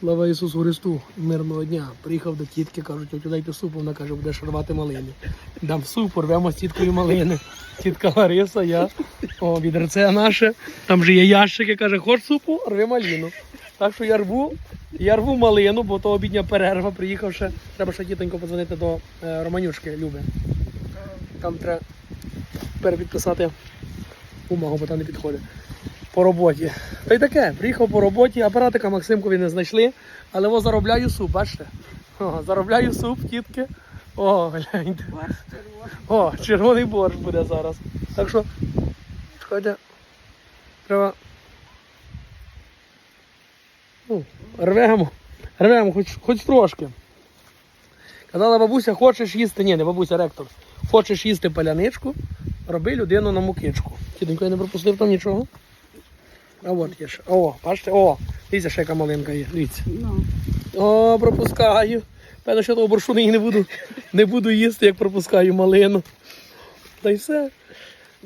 Слава Ісусу Христу, мирного дня. Приїхав до тітки, кажуть, тетю дайте супу, вона каже, будеш рвати малини. Дам суп, рвемо з тіткою малини. Тітка Лариса, я, о, відерце наше. Там же є ящики, каже, хоч супу, рви малину. Так що я рву, я рву малину, бо то обідня перерва, приїхавши. Треба ще тітонько подзвонити до е, Романюшки Люби. Там треба перепідписати бумагу, бо там не підходить. По роботі. Та й таке, приїхав по роботі, апаратика Максимкові не знайшли, але о, заробляю суп, бачите? О, заробляю суп, тітки. О, гляньте. О, червоний борщ буде зараз. Так що, чекайте, треба. Ну, рвемо. Рвемо хоч, хоч трошки. Казала бабуся, хочеш їсти. Ні, не бабуся, ректор. Хочеш їсти паляничку, роби людину на мукичку. Тітонько, я не пропустив там нічого. А от є ще. О, бачите, о, дивіться, ще яка маленька є. Дивіться. Ну, О, пропускаю. Певно, що того боршу нині не буду, не буду їсти, як пропускаю малину. Та й все.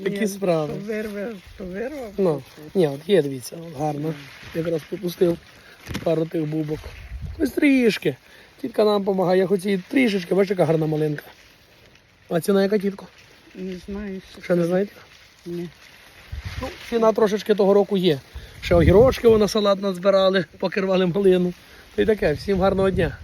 Такі ні, справи. То вирве, то вирвав. Ну, ні, от є, дивіться, от гарно. Якраз пропустив пару тих бубок. Ось трішки. Тітка нам допомагає, хоч і трішечки, бачите, яка гарна малинка. А ціна яка тітко? Не знаю, що. Ще не знаєте? Ні. Ну, ціна трошечки того року є. Ще огірочки вона салат назбирали, покирвали малину. Та й таке, всім гарного дня.